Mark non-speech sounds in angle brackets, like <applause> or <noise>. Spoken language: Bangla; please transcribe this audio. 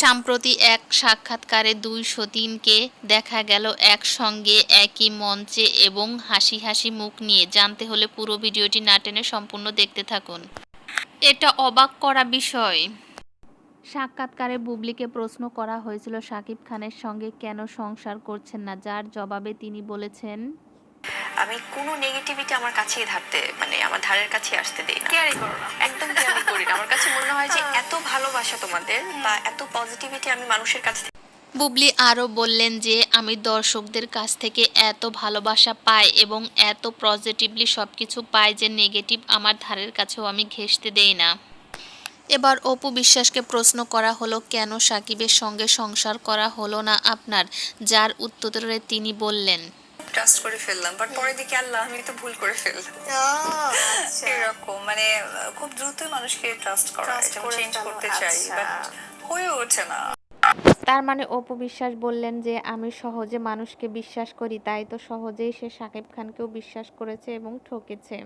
সাম্প্রতি এক সাক্ষাৎকারে দুই সতীনকে দেখা গেল একসঙ্গে একই মঞ্চে এবং হাসি হাসি মুখ নিয়ে। জানতে হলে পুরো ভিডিওটি না টেনে সম্পূর্ণ দেখতে থাকুন। এটা অবাক করা বিষয়। সাক্ষাৎকারে বুবলিকে প্রশ্ন করা হয়েছিল শাকিব খানের সঙ্গে কেন সংসার করছেন না? যার জবাবে তিনি বলেছেন আমি কোনো নেগেটিভিটি আমার কাছেই ধারতে মানে আমার ধারের কাছে আসতে দেই না। কেয়ারই করো না। আমার কাছে মনে হয় যে এত ভালোবাসা তোমাদের বা এত পজিটিভিটি আমি মানুষের বুবলি আরও বললেন যে, আমি দর্শকদের কাছ থেকে এত ভালোবাসা পাই এবং এত পজিটিভলি সব কিছু পাই যে নেগেটিভ আমার ধারের কাছেও আমি ঘেঁষতে দেই না। এবার অপু বিশ্বাসকে প্রশ্ন করা হলো, কেন সাকিবের সঙ্গে সংসার করা হলো না আপনার? যার উত্তরে তিনি বললেন ট্রাস্ট করে ফেললাম বাট পরে দেখি আল্লাহ আমি তো ভুল করে ফেললাম। <laughs> আচ্ছা। এরকম মানে খুব দ্রুতই মানুষকে ট্রাস্ট করা এটা চেঞ্জ করতে চাই আচ্ছা। বাট হয়ে ওঠে না। তার মানে অপু বিশ্বাস বললেন যে আমি সহজে মানুষকে বিশ্বাস করি তাই তো সহজেই সে সাকিব খানকেও বিশ্বাস করেছে এবং ঠকেছে।